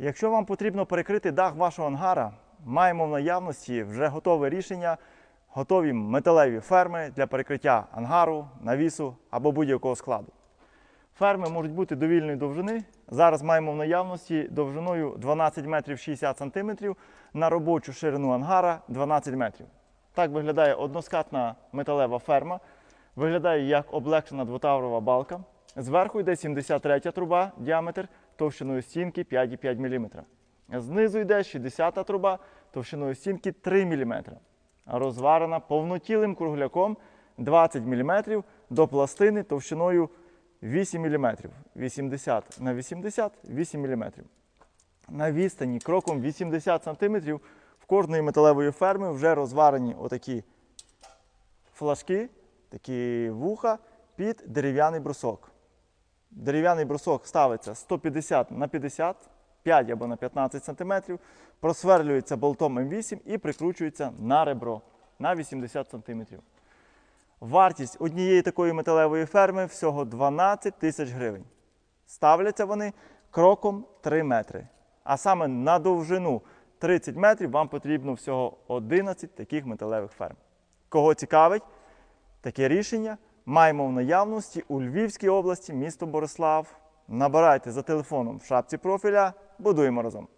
Якщо вам потрібно перекрити дах вашого ангара, маємо в наявності вже готове рішення, готові металеві ферми для перекриття ангару, навісу або будь-якого складу. Ферми можуть бути довільної довжини. Зараз маємо в наявності довжиною 12 метрів 60 сантиметрів на робочу ширину ангара 12 метрів. Так виглядає односкатна металева ферма. Виглядає як облегшена двотаврова балка. Зверху йде 73 труба, діаметр товщиною стінки 5,5 мм. Знизу йде 60 труба товщиною стінки 3 мм. Розварена повнотілим кругляком 20 мм до пластини товщиною 8 мм. 80 на 80 8 мм. На відстані кроком 80 см в кожної металевої ферми вже розварені отакі флажки, такі вуха під дерев'яний брусок. Дерев'яний брусок ставиться 150 на 50, 5 або на 15 см, просверлюється болтом М8 і прикручується на ребро на 80 см. Вартість однієї такої металевої ферми всього 12 тисяч гривень. Ставляться вони кроком 3 метри. А саме на довжину 30 метрів вам потрібно всього 11 таких металевих ферм. Кого цікавить таке рішення, маємо в наявності у Львівській області, місто Борислав. Набирайте за телефоном в шапці профіля, будуємо разом.